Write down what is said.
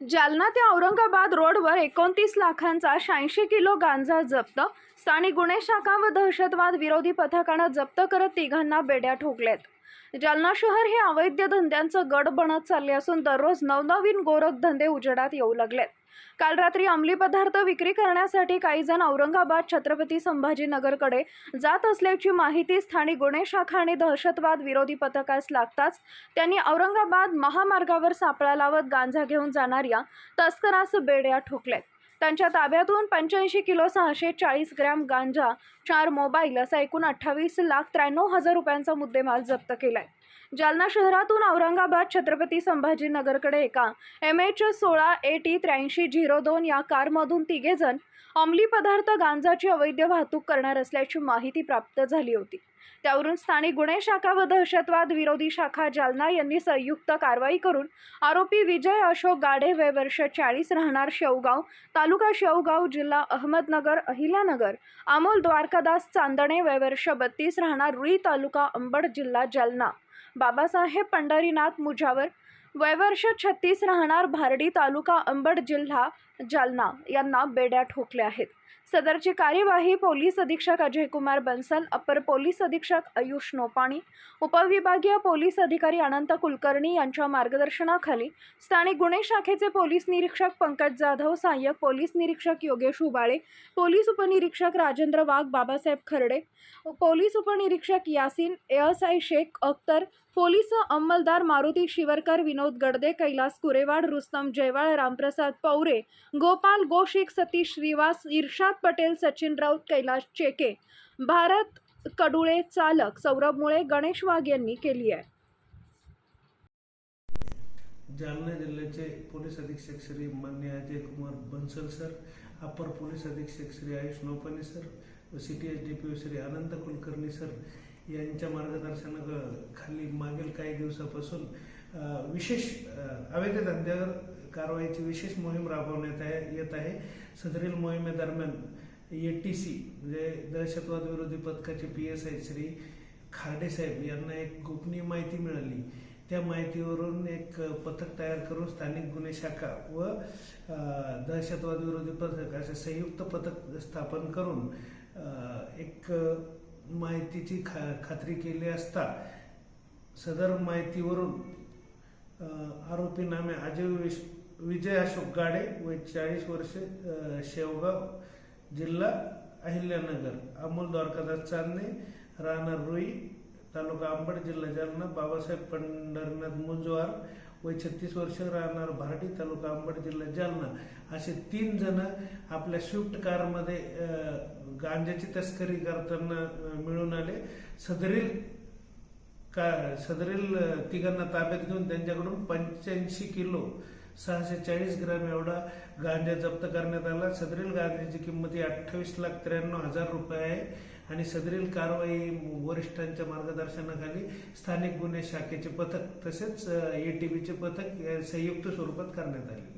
जालना ते औरंगाबाद रोडवर एकोणतीस लाखांचा शहाऐंशी किलो गांजा जप्त. स्थानिक गुन्हे शाखा व दहशतवाद विरोधी पथकानं जप्त करत तिघांना बेड्या ठोकल्यात. जालना शहर हे अवैध धंद्यांचं गड बनत चालले असून दररोज नवनवीन गोरख धंदे उजेडात येऊ लागलेत काल रात्री अंमली पदार्थ विक्री करण्यासाठी काही जण औरंगाबाद छत्रपती संभाजीनगरकडे जात असल्याची माहिती स्थानिक गुन्हे शाखा आणि दहशतवाद विरोधी पथकास लागताच त्यांनी औरंगाबाद महामार्गावर सापळा लावत गांजा घेऊन जाणाऱ्या तस्करास बेड्या ठोकल्यात त्यांच्या ताब्यातून पंच्याऐंशी किलो सहाशे चाळीस ग्रॅम गांजा चार मोबाईल असा एकूण अठ्ठावीस लाख त्र्याण्णव हजार रुपयांचा मुद्देमाल जप्त केला आहे जालना शहरातून औरंगाबाद छत्रपती संभाजीनगरकडे एका एम एच सोळा ए टी त्र्याऐंशी झिरो दोन या कारमधून तिघेजण अंमली पदार्थ गांजाची अवैध वाहतूक करणार असल्याची माहिती प्राप्त झाली होती. त्यावरून स्थानिक गुन्हे शाखा व दहशतवाद विरोधी शाखा जालना यांनी संयुक्त कारवाई करून आरोपी विजय अशोक गाढे वय वर्ष चाळीस राहणार शेवगाव तालुका तालुका शेवगाव जिल्हा अहमदनगर अहिल्यानगर अमोल द्वारकादास चांदणे वयवर्ष बत्तीस राहणार रुई तालुका अंबड जिल्हा जालना. बाबासाहेब पंढरीनाथ मुजावर वयवर्ष छत्तीस राहणार भारडी तालुका अंबड जिल्हा जालना यांना बेड्या ठोकल्या आहेत. सदरची कार्यवाही पोलीस अधीक्षक अजयकुमार बन्सल अपर पोलीस अधीक्षक आयुष नोपाणी उपविभागीय पोलीस अधिकारी अनंत कुलकर्णी यांच्या मार्गदर्शनाखाली स्थानिक गुन्हे शाखेचे पोलीस निरीक्षक पंकज जाधव सहाय्यक पोलीस निरीक्षक योगेश उबाळे पोलीस उपनिरीक्षक राजेंद्र वाघ बाबासाहेब खर्डे पोलीस उपनिरीक्षक यासीन एएसआय शेख अख्तर पोलीस अंमलदार मारुती शिवरकर विनोद गडदे कैलास कुरेवाड रुस्तम जयवाळ रामप्रसाद पौरे गोपाल गोशिक सतीश श्रीवास इर्शाद पटेल सचिन राऊत कैलाश चेके. भारत कडुळे चालक सौरभ मुळे गणेश वाघ यांनी केली आहे. जालना जिल्ह्याचे पोलीस अधीक्षक श्री मान्य अजय कुमार बन्सल सर अपर पोलीस अधीक्षक श्री आयुष नोपाने सर व C T S D P O Shri Anant Kulkarni sir यांच्या मार्गदर्शनाखाली मागील काही दिवसापासून विशेष अ, अवैध धंद्यावर कारवाईची विशेष मोहीम राबवण्यात आहे येत आहे. सदरील मोहिमेदरम्यान ए टी सी म्हणजे दहशतवाद विरोधी पथकाचे P S I Shri Kharde साहेब यांना एक गोपनीय माहिती मिळाली. त्या माहितीवरून एक पथक तयार करून स्थानिक गुन्हे शाखा व दहशतवाद विरोधी पथक असे संयुक्त पथक स्थापन करून एक माहितीची खा खात्री केली असता सदर माहितीवरून आरोपी नामे अजय विश विजय अशोक गाडे व चाळीस वर्ष शेवगाव जिल्हा अहिल्यानगर अमोल द्वारकादास चांदणे राहणार रुई तालुका अंबड जिल्हा जालना बाबासाहेब पंढरनाथ मुंजवार व छत्तीस वर्ष राहणार भारडी तालुका अंबड जिल्हा जालना. असे तीन जण आपल्या स्विफ्ट कारमध्ये गांजाची तस्करी करताना मिळून आले. सदरील का सदरील तिघांना ताब्यात घेऊन त्यांच्याकडून पंच्याऐंशी किलो सहाशे चाळीस ग्रॅम एवढा गांजा जप्त करण्यात आला. सदरील गांजाची किंमत ही अठ्ठावीस लाख त्र्याण्णव हजार रुपये आहे आणि सदरील कारवाई वरिष्ठांच्या मार्गदर्शनाखाली स्थानिक गुन्हे शाखेचे पथक तसेच ए टी बीचे पथक संयुक्त स्वरूपात करण्यात आले